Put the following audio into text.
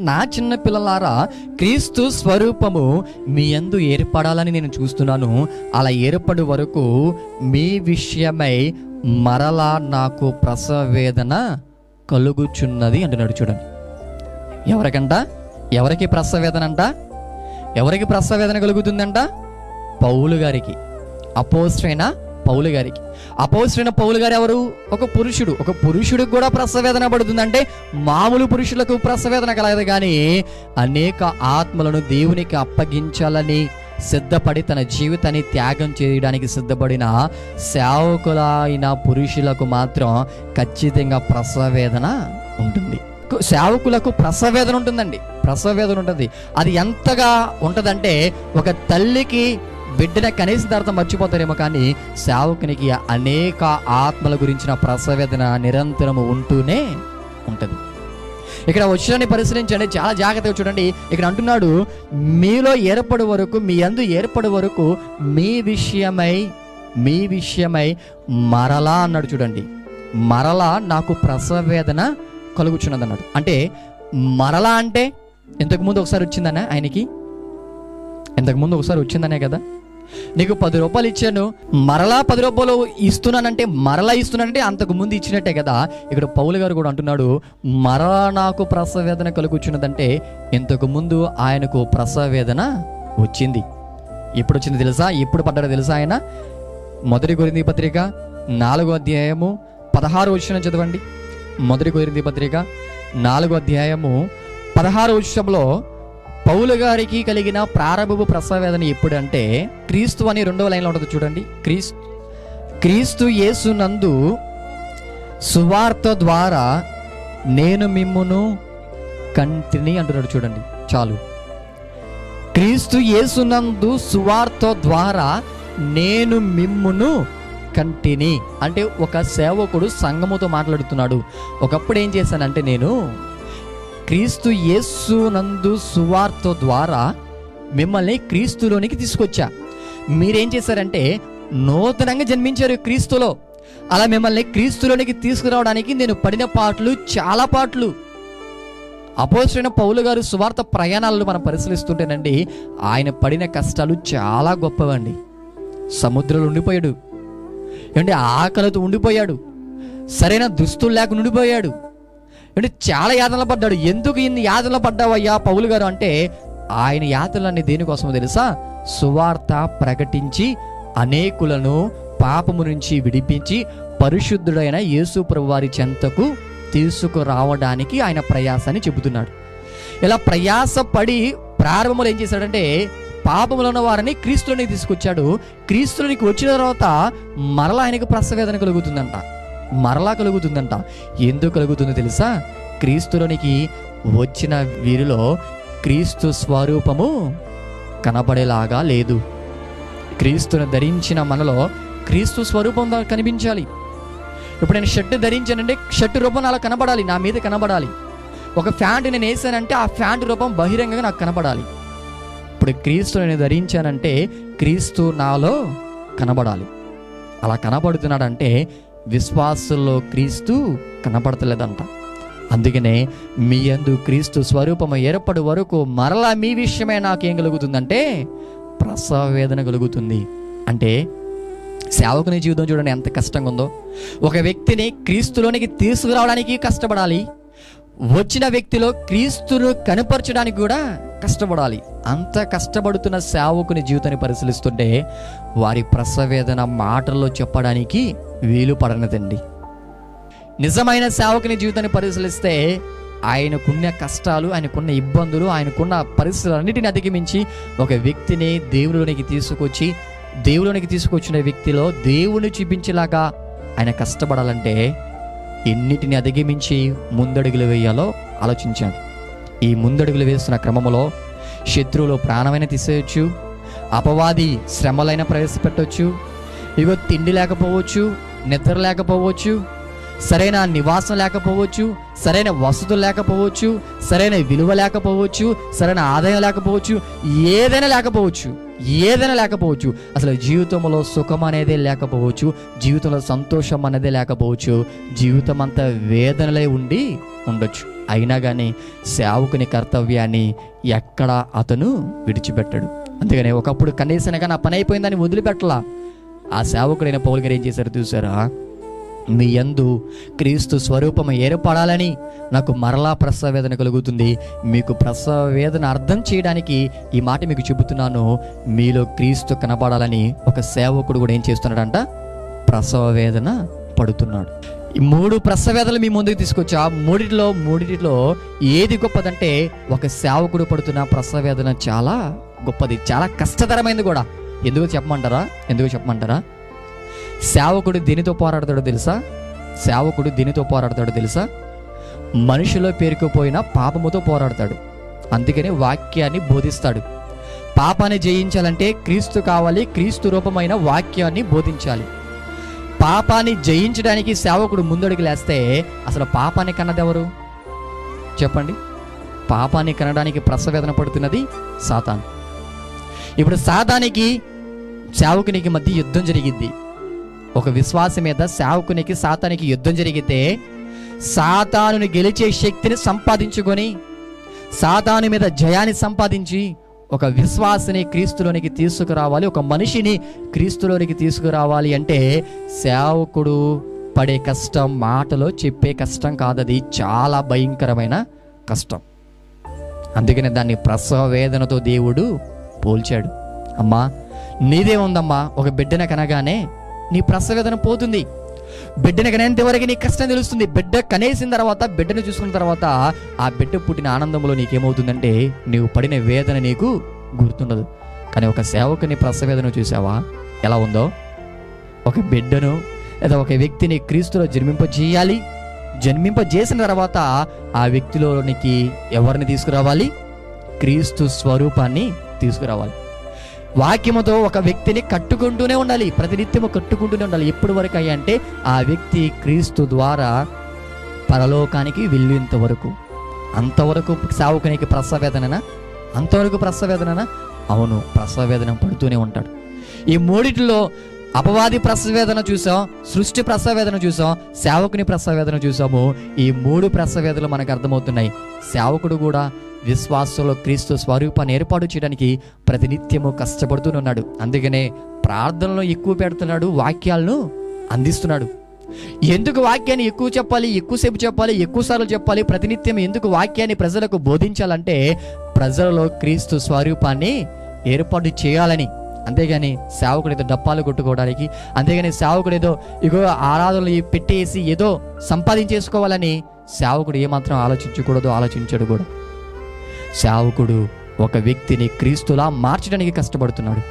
నా చిన్న పిల్లలారా క్రీస్తు స్వరూపము మీ అందు ఏర్పడాలని నేను చూస్తున్నాను. అలా ఏర్పడి వరకు మీ విషయమై మరలా నాకు ప్రసవ వేదన కలుగుచున్నది అంటున్నాడు చూడండి. ఎవరికంట? ఎవరికి ప్రసవ వేదన అంట ఎవరికి ప్రసవ వేదన కలుగుతుందంట? పౌలు గారికి. అయినా పౌలు గారికి. అపోస్ట్రైన పౌలు గారు ఎవరు? ఒక పురుషుడు. ఒక పురుషుడికి కూడా ప్రసవేదన పడుతుందంటే మామూలు పురుషులకు ప్రసవేదన కలగదు కానీ అనేక ఆత్మలను దేవునికి అప్పగించాలని సిద్ధపడి తన జీవితాన్ని త్యాగం చేయడానికి సిద్ధపడిన సేవకులైన పురుషులకు మాత్రం ఖచ్చితంగా ప్రసవేదన ఉంటుంది. సేవకులకు ప్రసవేదన ఉంటుందండి. ప్రసవేదన ఉంటుంది. అది ఎంతగా ఉంటుందంటే ఒక తల్లికి బిడ్డనే కనీస తర్వాత మర్చిపోతారేమో కానీ సేవకునికి అనేక ఆత్మల గురించిన ప్రసవేదన నిరంతరము ఉంటూనే ఉంటుంది. ఇక్కడ వచ్చిన పరిశీలించండి చాలా జాగ్రత్తగా చూడండి. ఇక్కడ అంటున్నాడు మీలో ఏర్పడు వరకు మీ అందు ఏర్పడు వరకు మీ విషయమై మీ విషయమై మరలా అన్నాడు చూడండి. మరలా నాకు ప్రసవేదన కలుగుచున్నది అన్నాడు అంటే మరలా అంటే ఇంతకుముందు ఒకసారి వచ్చిందనే ఆయనకి? ఇంతకుముందు ఒకసారి వచ్చిందనే కదా? నీకు పది రూపాయలు ఇచ్చాను మరలా పది రూపాయలు ఇస్తున్నానంటే మరలా ఇస్తున్నానంటే అంతకు ముందు ఇచ్చినట్టే కదా. ఇక్కడ పౌలు గారు కూడా అంటున్నాడు మరలా నాకు ప్రసవేదన కలుగుచున్నదంటే ఇంతకు ముందు ఆయనకు ప్రసవేదన వచ్చింది. ఎప్పుడు వచ్చింది తెలుసా? ఎప్పుడు పడ్డాడో తెలుసా ఆయన? మొదటి గురింది పత్రిక నాలుగో అధ్యాయము పదహారు వచ్చిన చదవండి. మొదటి గురింది పత్రిక నాలుగో అధ్యాయము పదహారు వచ్చంలో పౌలు గారికి కలిగిన ప్రారంభపు ప్రసవేదన ఎప్పుడంటే క్రీస్తు అని రెండవ లైన్లో ఉంటుంది చూడండి. క్రీస్తు క్రీస్తు యేసునందు సువార్త ద్వారా నేను మిమ్మును కంటిని అంటున్నాడు చూడండి. చాలు. క్రీస్తు యేసునందు సువార్త ద్వారా నేను మిమ్మును కంటిని. అంటే ఒక సేవకుడు సంఘముతో మాట్లాడుతున్నాడు. ఒకప్పుడు ఏం చేశానంటే నేను క్రీస్తు యేసునందు సువార్త ద్వారా మిమ్మల్ని క్రీస్తులోనికి తీసుకొచ్చా. మీరేం చేశారంటే నూతనంగా జన్మించారు క్రీస్తులో. అలా మిమ్మల్ని క్రీస్తులోనికి తీసుకురావడానికి నేను పడిన పాటలు చాలా పాటలు. అపోసరైన పౌలు గారు సువార్త ప్రయాణాలను మనం పరిశీలిస్తుంటేనండి ఆయన పడిన కష్టాలు చాలా గొప్పవండి. సముద్రంలో ఉండిపోయాడు. అంటే ఆకలితో ఉండిపోయాడు. సరైన దుస్తులు లేకుండా ఉండిపోయాడు. అంటే చాలా యాతనలు పడ్డాడు. ఎందుకు ఇన్ని యాతనలు పడ్డావయ్యా పౌలు గారు అంటే ఆయన యాతనలన్నీ దేనికోసమో తెలుసా? సువార్త ప్రకటించి అనేకులను పాపము నుంచి విడిపించి పరిశుద్ధుడైన యేసు వారి చెంతకు తీసుకురావడానికి ఆయన ప్రయాసాన్ని చెబుతున్నాడు. ఇలా ప్రయాసపడి ప్రారంభంలో ఏం చేశాడంటే పాపములో ఉన్న వారిని క్రీస్తులోనికి తీసుకొచ్చాడు. క్రీస్తులోనికి వచ్చిన తర్వాత మరలా ఆయనకు ప్రసవేదన కలుగుతుందంట. మరలా కలుగుతుందంట. ఎందుకు కలుగుతుందో తెలుసా? క్రీస్తులోనికి వచ్చిన వీరిలో క్రీస్తు స్వరూపము కనబడేలాగా లేదు. క్రీస్తును ధరించిన మనలో క్రీస్తు స్వరూపం కనిపించాలి. ఇప్పుడు నేను షర్ట్ ధరించానంటే షర్ట్ రూపం అలా కనబడాలి నా మీద కనబడాలి. ఒక ఫ్యాంట్ నేను వేసానంటే ఆ ఫ్యాంట్ రూపం బహిరంగంగా నాకు కనబడాలి. ఇప్పుడు క్రీస్తు నేను ధరించానంటే క్రీస్తు నాలో కనబడాలి. అలా కనబడుతున్నాడంటే విశ్వాసుల్లో క్రీస్తు కనపడతలేదంట. అందుకనే మీ యందు క్రీస్తు స్వరూపము ఏర్పడి వరకు మరలా మీ విషయమే నాకేం కలుగుతుందంటే ప్రసవ వేదన కలుగుతుంది. అంటే సేవకుని జీవితం చూడండి ఎంత కష్టంగా ఉందో ఒక వ్యక్తిని క్రీస్తులోనికి తీసుకురావడానికి కష్టపడాలి. వచ్చిన వ్యక్తిలో క్రీస్తును కనపరచడానికి కూడా కష్టపడాలి. అంత కష్టపడుతున్న సేవకుని జీవితాన్ని పరిశీలిస్తుంటే వారి ప్రసవేదన మాటల్లో చెప్పడానికి వీలు పడనదండి. నిజమైన సేవకుని జీవితాన్ని పరిశీలిస్తే ఆయనకున్న కష్టాలు ఆయనకున్న ఇబ్బందులు ఆయనకున్న పరిస్థితులన్నిటిని అధిగమించి ఒక వ్యక్తిని దేవుడిలోనికి తీసుకొచ్చి దేవుడిలోనికి తీసుకొచ్చిన వ్యక్తిలో దేవుని చూపించేలాగా ఆయన కష్టపడాలంటే ఎన్నిటిని అధిగమించి ముందడుగులు వేయాలో ఆలోచించాడు. ఈ ముందడుగులు వేస్తున్న క్రమంలో శత్రువులు ప్రాణమైన తీసేయచ్చు అపవాది శ్రమలైన ప్రవేశపెట్టవచ్చు ఇగో తిండి లేకపోవచ్చు నిద్ర లేకపోవచ్చు సరైన నివాసం లేకపోవచ్చు సరైన వసతులు లేకపోవచ్చు సరైన విలువ లేకపోవచ్చు సరైన ఆదాయం లేకపోవచ్చు ఏదైనా లేకపోవచ్చు ఏదైనా లేకపోవచ్చు అసలు జీవితంలో సుఖం అనేది లేకపోవచ్చు జీవితంలో సంతోషం అనేది లేకపోవచ్చు జీవితం అంతా వేదనలే ఉండి ఉండొచ్చు. అయినా కానీ సేవకుని కర్తవ్యాన్ని ఎక్కడ అతను విడిచిపెట్టాడు. అంతేగాని ఒకప్పుడు కనీసం కానీ ఆ పని అయిపోయిందని వదిలిపెట్టలా. ఆ సేవకుడైన పౌలు గారు ఏం చేశారు చూసారా మీ యందు క్రీస్తు స్వరూపం ఏర్పడాలని నాకు మరలా ప్రసవ వేదన కలుగుతుంది. మీకు ప్రసవ వేదన అర్థం చేయడానికి ఈ మాట మీకు చెబుతున్నాను. మీలో క్రీస్తు కనపడాలని ఒక సేవకుడు కూడా ఏం చేస్తున్నాడంట? ప్రసవ వేదన పడుతున్నాడు. ఈ మూడు ప్రసవ మీ ముందుకు తీసుకొచ్చా? మూడిటిలో మూడిటిలో ఏది గొప్పదంటే ఒక సేవకుడు పడుతున్న ప్రసవ చాలా గొప్పది చాలా కష్టతరమైనది కూడా. ఎందుకు చెప్పమంటారా? ఎందుకు చెప్పమంటారా? సేవకుడు దేనితో పోరాడతాడో తెలుసా? సేవకుడు దేనితో పోరాడతాడో తెలుసా? మనిషిలో పేరుకుపోయిన పాపముతో పోరాడతాడు. అందుకని వాక్యాన్ని బోధిస్తాడు. పాపాన్ని జయించాలంటే క్రీస్తు కావాలి క్రీస్తు రూపమైన వాక్యాన్ని బోధించాలి. పాపాన్ని జయించడానికి సేవకుడు ముందడుగు లేస్తే అసలు పాపాన్ని కన్నదెవరు? చెప్పండి. పాపాన్ని కనడానికి ప్రసవేదన పడుతున్నది సాతాన్. ఇప్పుడు సాతానికి సేవకునికి మధ్య యుద్ధం జరిగింది ఒక విశ్వాసం మీద సేవకునికి సాతానికి యుద్ధం జరిగితే సాతానుని గెలిచే శక్తిని సంపాదించుకొని సాతాను మీద జయాన్ని సంపాదించి ఒక విశ్వాసని క్రీస్తులోనికి తీసుకురావాలి ఒక మనిషిని క్రీస్తులోనికి తీసుకురావాలి అంటే సేవకుడు పడే కష్టం మాటలో చెప్పే కష్టం కాదది చాలా భయంకరమైన కష్టం. అందుకనే దాన్ని ప్రసవ వేదనతో దేవుడు పోల్చాడు. అమ్మా నీదే ఉందమ్మా ఒక బిడ్డన కనగానే నీ ప్రసవేదన పోతుంది. బిడ్డను కనేంత వరకు నీ కష్టం తెలుస్తుంది. బిడ్డ కనేసిన తర్వాత బిడ్డను చూసుకున్న తర్వాత ఆ బిడ్డ పుట్టిన ఆనందంలో నీకేమవుతుందంటే నీవు పడిన వేదన నీకు గుర్తుండదు. కానీ ఒక సేవకుని ప్రసవేదన చూసావా ఎలా ఉందో? ఒక బిడ్డను లేదా ఒక వ్యక్తిని క్రీస్తులో జన్మింపజేయాలి. జన్మింపజేసిన తర్వాత ఆ వ్యక్తిలోనికి ఎవరిని తీసుకురావాలి? క్రీస్తు స్వరూపాన్ని తీసుకురావాలి. వాక్యముతో ఒక వ్యక్తిని కట్టుకుంటూనే ఉండాలి. ప్రతినిత్యము కట్టుకుంటూనే ఉండాలి. ఎప్పటి వరకు అంటే ఆ వ్యక్తి క్రీస్తు ద్వారా పరలోకానికి వెళ్ళేంత వరకు అంతవరకు సావుకునికి ప్రసవేదననా అంతవరకు ప్రసవేదననా అవును ప్రసవేదన పడుతూనే ఉంటాడు. ఈ మూడిటిలో అపవాది ప్రసవేదన చూసాం సృష్టి ప్రసవేదన చూసాం సేవకుని ప్రసవేదన చూసాము. ఈ మూడు ప్రసవేదనలు మనకు అర్థమవుతున్నాయి. సేవకుడు కూడా విశ్వాసంలో క్రీస్తు స్వరూపాన్ని ఏర్పాటు చేయడానికి ప్రతినిత్యము కష్టపడుతూనే ఉన్నాడు అందుకనే ప్రార్థనలో ఎక్కువ పెడుతున్నాడు వాక్యాలను అందిస్తున్నాడు. ఎందుకు వాక్యాన్ని ఎక్కువ చెప్పాలి ఎక్కువసేపు చెప్పాలి ఎక్కువసార్లు చెప్పాలి ప్రతినిత్యం ఎందుకు వాక్యాన్ని ప్రజలకు బోధించాలంటే ప్రజలలో క్రీస్తు స్వరూపాన్ని ఏర్పాటు చేయాలని. అంతేగాని సేవకుడు ఏదో డప్పాలు కొట్టుకోవడానికి అంతేగాని సేవకుడు ఏదో ఇగో ఆరాధనలు పెట్టేసి ఏదో సంపాదించేసుకోవాలని సేవకుడు ఏమాత్రం ఆలోచించకూడదు ఆలోచించడు కూడా. సేవకుడు ఒక వ్యక్తిని క్రీస్తులా మార్చడానికి కష్టపడుతున్నాడు.